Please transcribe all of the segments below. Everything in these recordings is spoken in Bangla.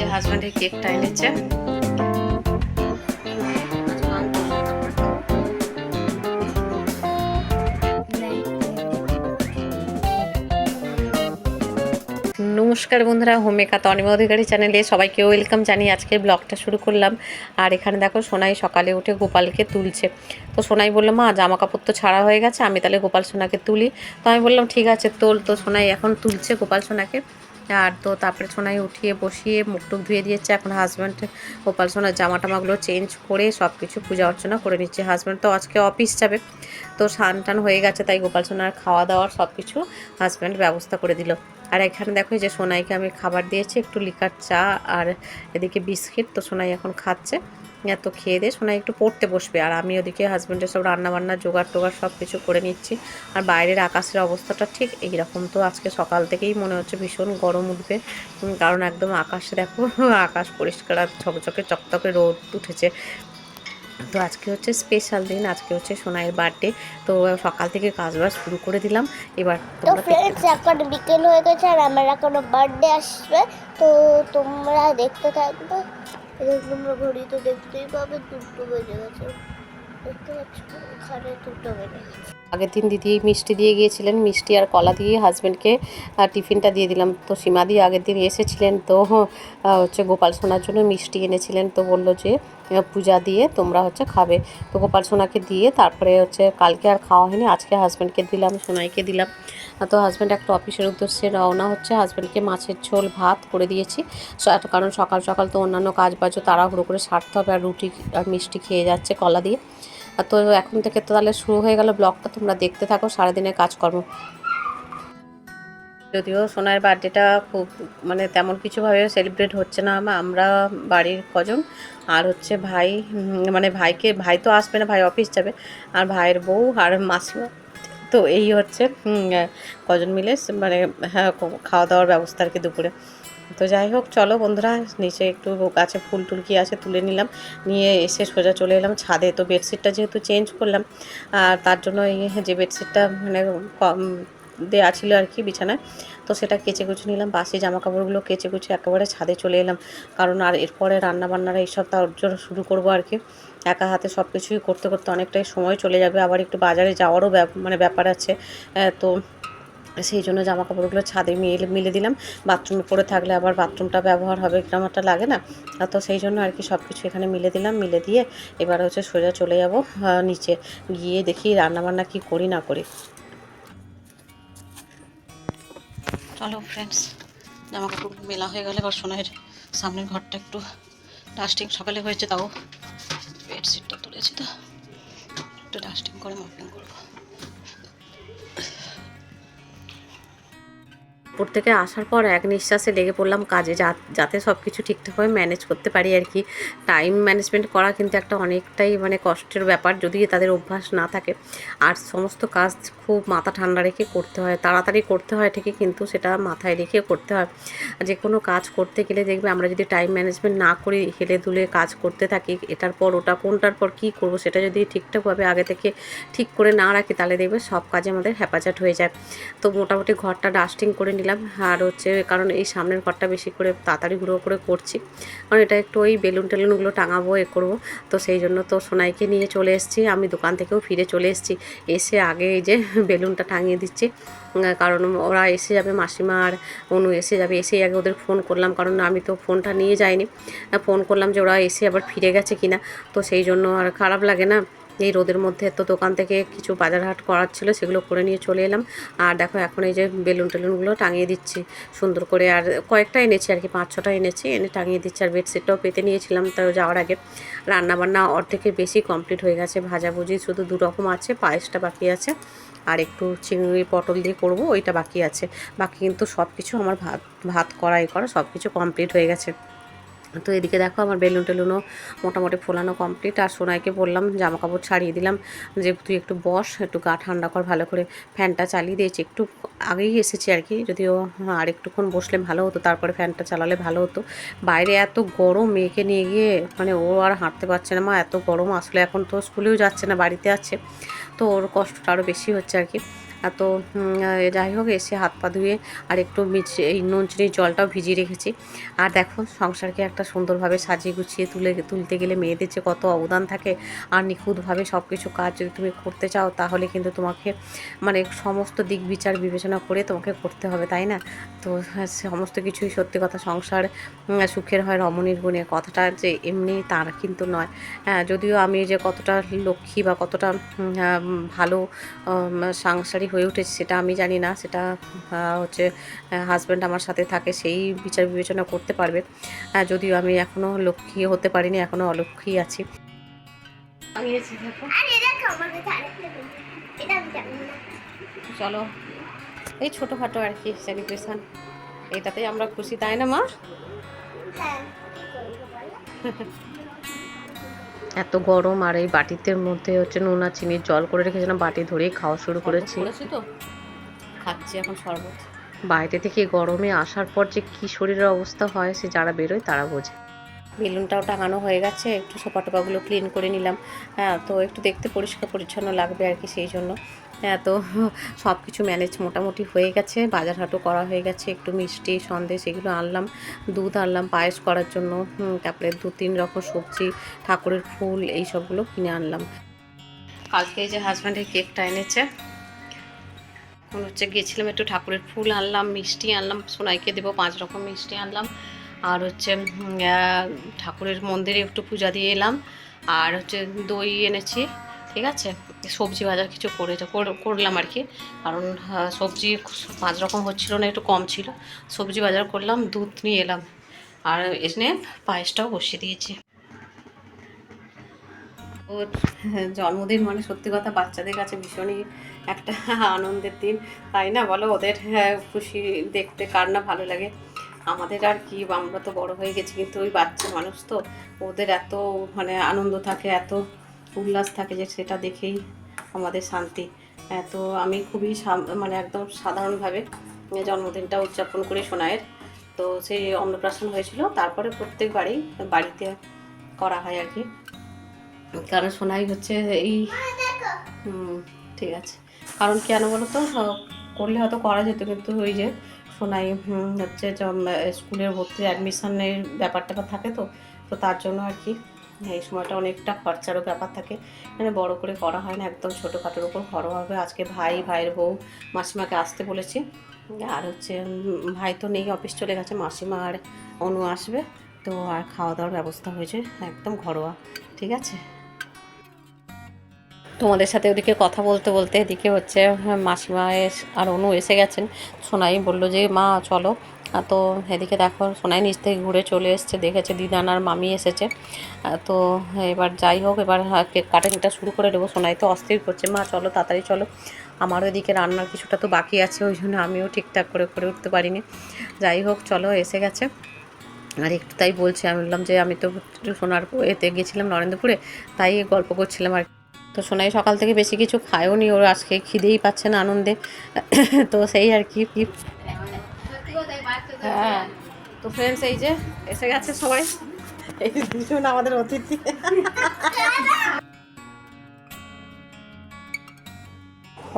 যে হাজব্যান্ডের কেকটা এনেছে। নমস্কার বন্ধুরা, হোমেকা তনিমা অধিকারী চ্যানেলে সবাইকে ওয়েলকাম জানিয়ে আজকের ব্লগটা শুরু করলাম। আর এখানে দেখো, সোনাই সকালে উঠে গোপালকে তুলছে। তো সোনাই বলল, মা জামা কাপড় তো ছাড়া হয়ে গেছে, আমি তাহলে গোপাল সোনাকে তুলি। তো আমি বললাম, ঠিক আছে, তোল। তো সোনাই এখন তুলছে গোপাল সোনাকে। আর তো তারপরে সোনাই উঠিয়ে বসিয়ে মুখ টুক ধুয়ে দিয়েছে। এখন হাজব্যান্ড গোপাল সোনার জামা টামাগুলো চেঞ্জ করে সব কিছু পূজা অর্চনা করে নিচ্ছে। হাজব্যান্ড তো আজকে অফিস যাবে। তো স্নান টান হয়ে গেছে, তাই গোপাল সোনার খাওয়া দাওয়ার সব কিছু হাজব্যান্ড ব্যবস্থা করে দিল। আর এখানে দেখো যে সোনাইকে আমি খাবার দিয়েছি, একটু লিকার চা আর এদিকে বিস্কিট, তো সোনাই এখন খাচ্ছে। এত খেয়ে দিয়ে সোনাই একটু পড়তে বসবে। আর আমি ওদিকে হাজব্যান্ডের সব রান্না বান্না জোগাড় টোগাড় সব কিছু করে নিচ্ছি। আর বাইরের আকাশের অবস্থাটা ঠিক এই রকম তো আজকে সকাল থেকেই মনে হচ্ছে ভীষণ গরম উঠবে। কারণ একদম আকাশে দেখো আকাশ পরিষ্কার আর ঝকঝকে চকচকে রোদ উঠেছে। তো আজকে হচ্ছে স্পেশাল দিন আজকে হচ্ছে সোনাইয়ের বার্থডে তো সকাল থেকে কাজ বাজ শুরু করে দিলাম। এবার তো ফ্রেন্ডস এখন বিকেল হয়ে গেছে আর আমার এখনও বার্থডে আসবে। তো তোমরা দেখতে থাকবে। তোমরা ঘড়ি তো দেখতেই পাবে দুটো বেজে গেছে। দেখতে পাচ্ছ? ওখানে দুটো বেজে গেছে। আগের দিন দিদি মিষ্টি দিয়ে গিয়েছিলেন, মিষ্টি আর কলা দিয়ে হাজব্যান্ডকে টিফিনটা দিয়ে দিলাম। তো সীমাদি আগের দিন এসেছিলেন, তো হচ্ছে গোপাল সোনার জন্য মিষ্টি এনেছিলেন। তো বলল যে পূজা দিয়ে তোমরা হচ্ছে খাবে। তো গোপাল সোনাকে দিয়ে তারপরে হচ্ছে কালকে আর খাওয়া হয়নি, আজকে হাজব্যান্ডকে দিলাম, সোনাইকে দিলাম। তো হাজব্যান্ড একটা অফিসের উদ্দেশ্যে রওনা হচ্ছে। হাজব্যান্ডকে মাছের ঝোল, ভাত করে দিয়েছি। কারণ সকাল সকাল তো অন্যান্য কাজ বাজও তাড়াহুড়ো করে সারতে হবে, আর রুটি আর মিষ্টি খেয়ে যাচ্ছে কলা দিয়ে। তো এখন থেকে তো তাহলে শুরু হয়ে গেল ব্লগটা, তোমরা দেখতে থাকো, সারাদিনের কাজকর্ম। যদিও সোনার বার্থডেটা খুব মানে তেমন কিছুভাবে সেলিব্রেট হচ্ছে না আমরা বাড়ির কজন, আর হচ্ছে ভাই মানে ভাইকে, ভাই তো আসবে না, ভাই অফিস যাবে, আর ভাইয়ের বউ আর মাসিমা। তো এই হচ্ছে কজন মিলে মানে হ্যাঁ খাওয়া দাওয়ার ব্যবস্থা আর কি দুপুরে। তো যাই হোক, চলো বন্ধুরা, নিচে একটু গাছে ফুল টুল কি আছে তুলে নিলাম। নিয়ে এসে সোজা চলে এলাম ছাদে। তো বেডশিটটা যেহেতু চেঞ্জ করলাম, আর তার জন্য এই যে বেডশিটটা মানে কম দেওয়া ছিল আর কি বিছানায়, তো সেটা কেচে কুচে নিলাম। বাসি জামা কাপড়গুলো কেচে কুচে একেবারে ছাদে চলে এলাম। কারণ আর এরপরে রান্না বান্নারা এইসব তার জন্য শুরু করব আর কি। একা হাতে সব কিছুই করতে করতে অনেকটাই সময় চলে যাবে। আবার একটু বাজারে যাওয়ারও মানে ব্যাপার আছে। তো সেই জন্য জামা কাপড়গুলো ছাদে মিলে মিলে দিলাম। বাথরুমে পড়ে থাকলে আবার বাথরুমটা ব্যবহার হবে একটা লাগে না? তো সেই জন্য আর কি সব কিছু এখানে মিলে দিলাম, মিলে দিয়ে এবার হচ্ছে সোজা চলে যাব নিচে। গিয়ে দেখি রান্নাবান্না কি করি না করি। চলো ফ্রেন্ডস জামা কাপড় মেলা হয়ে গেলে এবার সোনাইয়ের সামনের ঘরটা একটু ডাস্টিং সকালে হয়েছে, তাও বেডশিটটা তুলেছি তো। একটু ডাস্টিং করে মপিং করব। উপর থেকে আসার পর এক নিঃশ্বাসে লেগে পড়লাম কাজে, যা- যাতে সব কিছু ঠিকঠাকভাবে ম্যানেজ করতে পারি আর কি। টাইম ম্যানেজমেন্ট করা কিন্তু একটা অনেকটাই মানে কষ্টের ব্যাপার, যদি তাদের অভ্যাস না থাকে। আর সমস্ত কাজ খুব মাথা ঠান্ডা রেখে করতে হয়, তাড়াতাড়ি করতে হয় ঠিকই, কিন্তু সেটা মাথায় রেখে করতে হয়। যে কোনো কাজ করতে গেলে দেখবে আমরা যদি টাইম ম্যানেজমেন্ট না করি, হেলে দুলে কাজ করতে থাকি, এটার পর ওটা, কোনটার পর কী করব, সেটা যদি ঠিকঠাকভাবে আগে থেকে ঠিক করে না রাখি, তাহলে দেখবে সব কাজে আমাদের হেফাজত হয়ে যায়। তো মোটামুটি ঘরটা ডাস্টিং করে নিলাম। আর হচ্ছে কারণ এই সামনের ঘরটা বেশি করে তাড়াতাড়ি ঘুরো করে করছি। কারণ এটা একটু ওই বেলুন টেলুনগুলো টাঙাবো, এ করব। তো সেই জন্য তো সোনাইকে নিয়ে চলে এসেছি। আমি দোকান থেকেও ফিরে চলে এসেছি। এসে আগে এই যে বেলুনটা টাঙিয়ে দিচ্ছি। কারণ ওরা এসে যাবে, মাসিমা আর অনু এসে যাবে। এসেই আগে ওদের ফোন করলাম। কারণ আমি তো ফোনটা নিয়ে যাইনি। ফোন করলাম যে ওরা এসে আবার ফিরে গেছে কিনা। তো সেই জন্য আর খারাপ লাগে না। এই রোদের মধ্যে তো দোকান থেকে কিছু বাজার হাট করার ছিল, সেগুলো করে নিয়ে চলে এলাম। আর দেখো এখন এই যে বেলুন টেলুনগুলো টাঙিয়ে দিচ্ছি সুন্দর করে। আর কয়েকটা এনেছি আর কি, পাঁচ ছটা এনেছি, এনে টাঙিয়ে দিচ্ছি। আর বেডশিটটাও পেতে নিয়েছিলাম তো যাওয়ার আগে। রান্নাবান্না অর্ধেকের বেশি কমপ্লিট হয়ে গেছে, ভাজাভুজি শুধু দু রকম আছে, পায়েসটা বাকি আছে। আর একটু চিংড়ি পটল দিয়ে করব, ওইটা বাকি আছে। বাকি কিন্তু সব কিছু আমার ভাত ভাত করা এ করা সব কিছু কমপ্লিট হয়ে গেছে। তো এদিকে দেখো আমার বেলুন টেলুনও মোটামুটি ফোলানো কমপ্লিট। আর সোনাইকে বললাম জামা কাপড় ছাড়িয়ে দিলাম যে, তুই একটু বস, একটু গা ঠান্ডা কর, ভালো করে ফ্যানটা চালিয়ে দিয়েছি একটু আগেই এসেছি আর কি, যদিও আর একটুক্ষণ বসলে ভালো হতো, তারপরে ফ্যানটা চালালে ভালো হতো। বাইরে এত গরম, মেয়েকে নিয়ে গিয়ে মানে ও আর হাঁটতে পারছে না মা, এত গরম, আসলে এখন তো স্কুলেও যাচ্ছে না, বাড়িতে আছে। তো ওর কষ্টটা আরও বেশি হচ্ছে আর কি। তো যাই হোক এসে হাত পা ধুয়ে আর একটু এই নুন চিনির জলটাও ভিজিয়ে রেখেছি। আর দেখো সংসারকে একটা সুন্দরভাবে সাজিয়ে গুছিয়ে তুলে তুলতে গেলে মেয়েদের যে কত অবদান থাকে আর নিখুঁতভাবে সব কিছু কাজ যদি তুমি করতে চাও তাহলে কিন্তু তোমাকে মানে সমস্ত দিক বিচার বিবেচনা করে তোমাকে করতে হবে তাই না? তো হ্যাঁ, সমস্ত কিছুই সত্যি কথা। সংসার সুখের হয় রমণীর গুণে। কথাটা যে এমনি তার কিন্তু নয়। হ্যাঁ যদিও আমি যে কতটা লক্ষ্মী বা কতটা ভালো সাংসারিক হয়ে উঠেছি সেটা আমি জানি না সেটা হচ্ছে হাজব্যান্ড আমার সাথে থাকে সেই বিচার বিবেচনা করতে পারবে। হ্যাঁ, যদিও আমি এখনও লক্ষ্মী হতে পারিনি এখনও অলক্ষ্মী আছি। চলো এই ছোটোখাটো আর কি সেলিব্রেশন এটাতেই আমরা খুশি তাই না মা? হ্যাঁ? এত গরম আর এই বাটিতে মধ্যে হচ্ছে নোনা আর চিনির জল করে রেখেছিলাম বাটি ধরেই খাওয়া শুরু করেছি। তো। খাচ্ছি এখন শরবত। বাইরে থেকে গরমে আসার পর যে কি শরীরের অবস্থা হয় সে যারা বেরোয় তারা বোঝে। বেলুনটাও টাঙানো হয়ে গেছে, একটু সোপা টোপাগুলো ক্লিন করে নিলাম। হ্যাঁ তো একটু দেখতে পরিষ্কার পরিচ্ছন্ন লাগবে আর কি সেই জন্য। হ্যাঁ তো সব কিছু ম্যানেজ মোটামুটি হয়ে গেছে, বাজার হাটও করা হয়ে গেছে, একটু মিষ্টি, সন্দেশ এগুলো আনলাম, দুধ আনলাম পায়েস করার জন্য তারপরে দু তিন রকম সবজি, ঠাকুরের ফুল এই সবগুলো কিনে আনলাম। কালকে যে হাজব্যান্ডের কেকটা এনেছে হচ্ছে গেছিলাম একটু ঠাকুরের ফুল আনলাম, মিষ্টি আনলাম, সোনাইকে দেবো, পাঁচ রকম মিষ্টি আনলাম আর হচ্ছে ঠাকুরের মন্দিরে একটু পূজা দিয়ে এলাম। আর হচ্ছে দই এনেছি ঠিক আছে? সবজি বাজার কিছু করে করলাম আর কি। কারণ সবজি পাঁচ রকম হচ্ছিল না একটু কম ছিল। সবজি বাজার করলাম দুধ নিয়ে এলাম। আর এনে পায়েসটাও বসিয়ে দিয়েছি। ওর জন্মদিন মানে সত্যি কথা বাচ্চাদের কাছে ভীষণই একটা আনন্দের দিন তাই না? বলো ওদের হ্যাঁ, খুশি দেখতে কার না ভালো লাগে। আমাদের আর কি, আমরা তো বড় হয়ে গেছি, কিন্তু ওই বাচ্চা মানুষ তো, ওদের এত মানে আনন্দ থাকে, এত উল্লাস থাকে যে সেটা দেখেই আমাদের শান্তি। তো আমি খুবই মানে একদম সাধারণভাবে জন্মদিনটা উদযাপন করি সোনায়ের তো সেই অন্নপ্রাশন হয়েছিল, তারপরে প্রত্যেকবারই বাড়িতে করা হয় আর কি। কারণ সোনাই হচ্ছে এই ঠিক আছে। কারণ কেন বলো তো করলে হয়তো করা যেত, কিন্তু ওই যে সোনাই হচ্ছে স্কুলের ভর্তি অ্যাডমিশনের ব্যাপার ট্যাপার থাকে তো তো তার জন্য আর কি, এই সময়টা অনেকটা খরচারও ব্যাপার থাকে। মানে বড় করে করা হয় না, একদম ছোটোখাটোর উপর ঘরোয়াভাবে আজকে ভাই, ভাইয়ের বউ মাসিমাকে আসতে বলেছি। আর হচ্ছে ভাই তো নেই, অফিস চলে গেছে, মাসিমা আর অনু আসবে। তো আর খাওয়া দাওয়ার ব্যবস্থা হয়েছে, একদম ঘরোয়া, ঠিক আছে? তোমাদের সাথে ওদিকে কথা বলতে বলতে এদিকে হচ্ছে হ্যাঁ, মাসিমা আর অনু এসে গেছেন। সোনাই বলল যে মা চলো। তো এদিকে দেখো সোনাই নিচ থেকে ঘুরে চলে এসছে দেখেছে দিদান আর মামি এসেছে। তো এবার যাই হোক এবার কেক কাটিংটা শুরু করে দেবো। সোনাই তো অস্থির করছে মা চলো তাড়াতাড়ি চলো। আমারও এদিকে রান্নার কিছুটা তো বাকি আছে ওই জন্য আমিও ঠিকঠাক করে করে উঠতে পারিনি। যাই হোক চলো এসে গেছে। আর একটু তাই বলছি আমি বললাম যে আমি তো সোনার এতে গেছিলাম নরেন্দ্রপুরে তাই গল্প করছিলাম আর। তো সোনাই সকাল থেকে বেশি কিছু খায়ও নি ওর আজকে খিদেই পাচ্ছে না আনন্দে। তো সেই আর কি হ্যাঁ তো ফ্রেন্ডস এই যে, এসে গেছে সবাই। এই দুজন আমাদের অতিথি।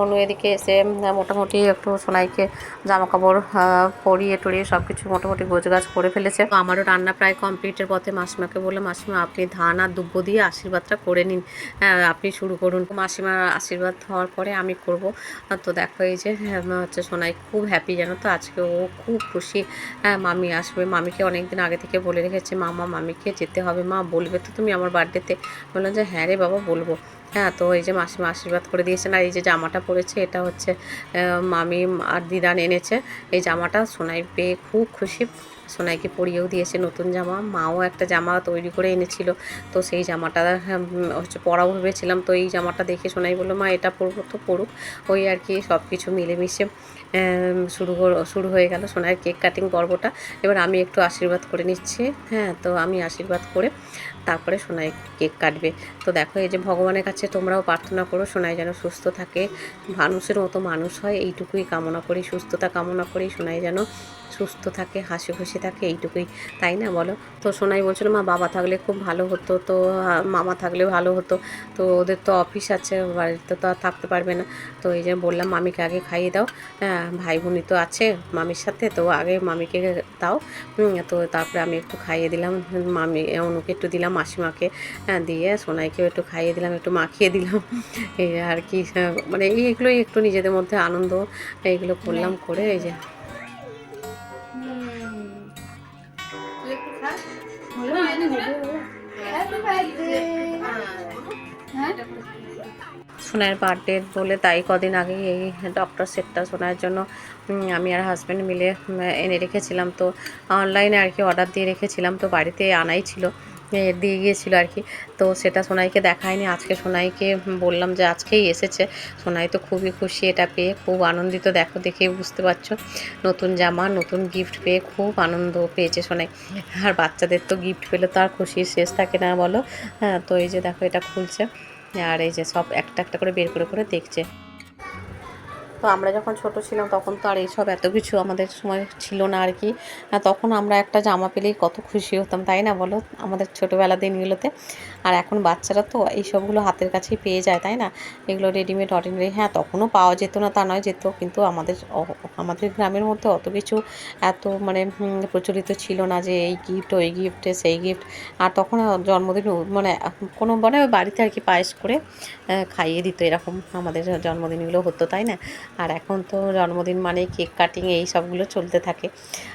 অনু এদিকে এসে মোটামুটি একটু সোনাইকে জামা কাপড় পরিয়ে টরিয়ে সব কিছু মোটামুটি গোছগাছ করে ফেলেছে। আমারও রান্না প্রায় কমপ্লিটের পথে মাসিমাকে বললাম মাসিমা আপনি ধান আর দুব্বো দিয়ে আশীর্বাদটা করে নিন। হ্যাঁ, আপনি শুরু করুন। মাসিমার আশীর্বাদ হওয়ার পরে আমি করব। তো দেখো এই যে হ্যাঁ, হচ্ছে সোনাই খুব হ্যাপি জানো তো? আজকে ও খুব খুশি। হ্যাঁ মামি আসবে। মামিকে অনেকদিন আগে থেকে বলে রেখেছে মামা মামিকে যেতে হবে। মা বলবে তো তুমি আমার বার্থডেতে বললাম যে হ্যাঁ রে বাবা বলব। হ্যাঁ তো এই যে মাসিমা আশীর্বাদ করে দিয়েছেন আর এই যে জামাটা পরেছে, এটা হচ্ছে মামি আর দিদান এনেছে। এই জামাটা সোনাই পেয়ে খুব খুশি। সোনাইকে পরিয়েও দিয়েছে নতুন জামা। মাও একটা জামা তৈরি করে এনেছিল। তো সেই জামাটা হচ্ছে পরাও ভেবেছিলাম। তো এই জামাটা দেখে সোনাই বলল, মা, এটা পরবো তো পড়ুক ওই আর কি সব কিছু মিলেমিশে শুরু শুরু হয়ে গেল সোনার কেক কাটিং পর্বটা। এবার আমি একটু আশীর্বাদ করে নিচ্ছি। হ্যাঁ তো আমি আশীর্বাদ করে তারপরে সোনাই কেক কাটবে। তো দেখো, এই যে ভগবানের কাছে তোমরাও প্রার্থনা করো, সোনাই যেন সুস্থ থাকে। মানুষের মতো মানুষ হয়, এইটুকুই কামনা করি, সুস্থতা কামনা করি, সোনাই যেন সুস্থ থাকে, হাসি খুশি থাকে, এইটুকুই। তাই না বলো? তো সোনাই বলছিল, মা, বাবা থাকলে খুব ভালো হতো, তো মামা থাকলে ভালো হতো। তো ওদের তো অফিস আছে বাড়িতে তো আর থাকতে পারবে না। তো এই যে বললাম, মামিকে আগে খাইয়ে দাও। হ্যাঁ ভাই বোনই তো আছে মামির সাথে, তো আগে মামিকে দাও। তো তারপরে আমি একটু খাইয়ে দিলাম। মামি, অনুকে একটু দিলাম। মাসিমাকে হ্যাঁ, দিয়ে সোনাইকেও একটু খাইয়ে দিলাম একটু মাখিয়ে দিলাম। এই আর কি মানে এইগুলোই একটু নিজেদের মধ্যে আনন্দ এইগুলো করলাম করে এই যে। সোনার বার্থডে বলে তাই কদিন আগে এই ডক্টর সেটটা সোনার জন্য আমি আর হাজব্যান্ড মিলে এনে রেখেছিলাম। তো অনলাইনে আর কি অর্ডার দিয়ে রেখেছিলাম তো বাড়িতে আনাই ছিল। দিয়ে গিয়েছিল আর কি। তো সেটা সোনাইকে দেখায়নি, আজকে সোনাইকে বললাম যে আজকেই এসেছে। সোনাই তো খুবই খুশি এটা পেয়ে, খুব আনন্দিত, দেখো দেখেই বুঝতে পারছ। নতুন জামা, নতুন গিফট পেয়ে খুব আনন্দ পেয়েছে সোনাই। আর বাচ্চাদের তো গিফট পেলে তো আর খুশির শেষ থাকে না বলো। হ্যাঁ তো এই যে দেখো এটা খুলছে, আর এই যে সব একটা একটা করে বের করে করে দেখছে। তো আমরা যখন ছোট ছিলাম তখন তো আর এইসব এত কিছু আমাদের সময় ছিল না আর কি। তখন আমরা একটা জামা পেলেই কত খুশি হতাম, তাই না বলো? আমাদের ছোটোবেলা দিনগুলোতে। আর এখন বাচ্চারা তো এই সবগুলো হাতের কাছেই পেয়ে যায়, তাই না? এগুলো রেডিমেড অর্ডিনারি হ্যাঁ তখনও পাওয়া যেত না, তা নয় যেত, কিন্তু আমাদের আমাদের গ্রামের মধ্যে অত কিছু এত মানে প্রচলিত ছিল না যে এই গিফট ওই গিফট সেই গিফট আর তখন জন্মদিন মানে কোনো মানে বাড়িতে আর কি পায়েস করে খাইয়ে দিত, এরকম আমাদের জন্মদিনগুলো হতো, তাই না? আর এখন তো জন্মদিন মানে কেক কাটিং, এই সবগুলো চলতে থাকে।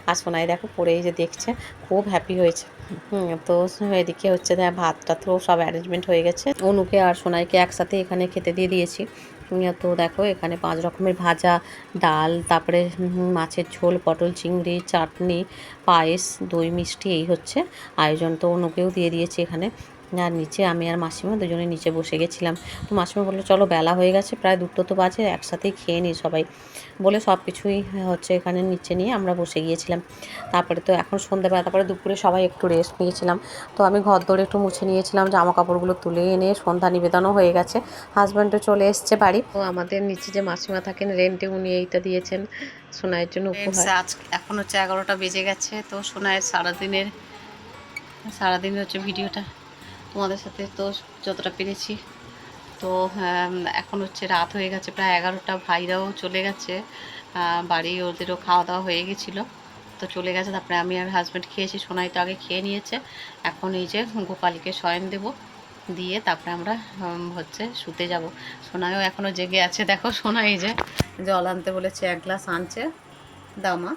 আর সোনাই দেখো পরেই যে দেখছে, খুব হ্যাপি হয়েছে। তো এদিকে হচ্ছে ভাতটা তো সব অ্যারেঞ্জমেন্ট হয়ে গেছে। অনুকে আর সোনাইকে একসাথে এখানে খেতে দিয়ে দিয়েছি। তো দেখো এখানে পাঁচ রকমের ভাজা, ডাল, তারপরে মাছের ঝোল, পটল চিংড়ি, চাটনি, পায়েস, দই মিষ্টি, এই হচ্ছে। আয়োজন তো অনুকেও দিয়ে দিয়েছি এখানে। আর নিচে আমি আর মাসিমা দুজনে নিচে বসে গেছিলাম। তো মাসিমা বলল, চলো, বেলা হয়ে গেছে, প্রায় দুটো তো বাজে, একসাথেই খেয়ে নিই সবাই। বলে সব কিছুই হচ্ছে এখানে নিচে নিয়ে আমরা বসে গিয়েছিলাম। তারপরে তো এখন সন্ধ্যাবেলা, তারপরে দুপুরে সবাই একটু রেস্ট নিয়েছিলাম। তো আমি ঘর দৌড়ে একটু মুছে নিয়েছিলাম জামা কাপড়গুলো তুলে এনে সন্ধ্যা নিবেদনও হয়ে গেছে। হাজব্যান্ডও চলে এসছে বাড়ি। তো আমাদের নিচে যে মাসিমা থাকেন রেন্টে উনি এইটা দিয়েছেন, সোনাইয়ের জন্য উপহার। আজ এখন হচ্ছে এগারোটা বেজে গেছে। তো সোনাইয়ের সারাদিনের সারাদিন হচ্ছে ভিডিওটা তোমাদের সাথে তো যতটা পেরেছি। তো এখন হচ্ছে রাত হয়ে গেছে, প্রায় এগারোটা, ভাইরাও চলে গেছে। বাড়ি ওদেরও খাওয়া দাওয়া হয়ে গেছিল। তো চলে গেছে, তারপরে আমি আর হাজব্যান্ড খেয়েছি, সোনাই তো আগে খেয়ে নিয়েছে। এখন এই যে গোপালকে শয়ন দেব, দিয়ে তারপরে আমরা হচ্ছে শুতে যাব। সোনাইও এখনও জেগে আছে, দেখো সোনাই যে জল আনতে বলেছে, এক গ্লাস আনছে। দাও মা।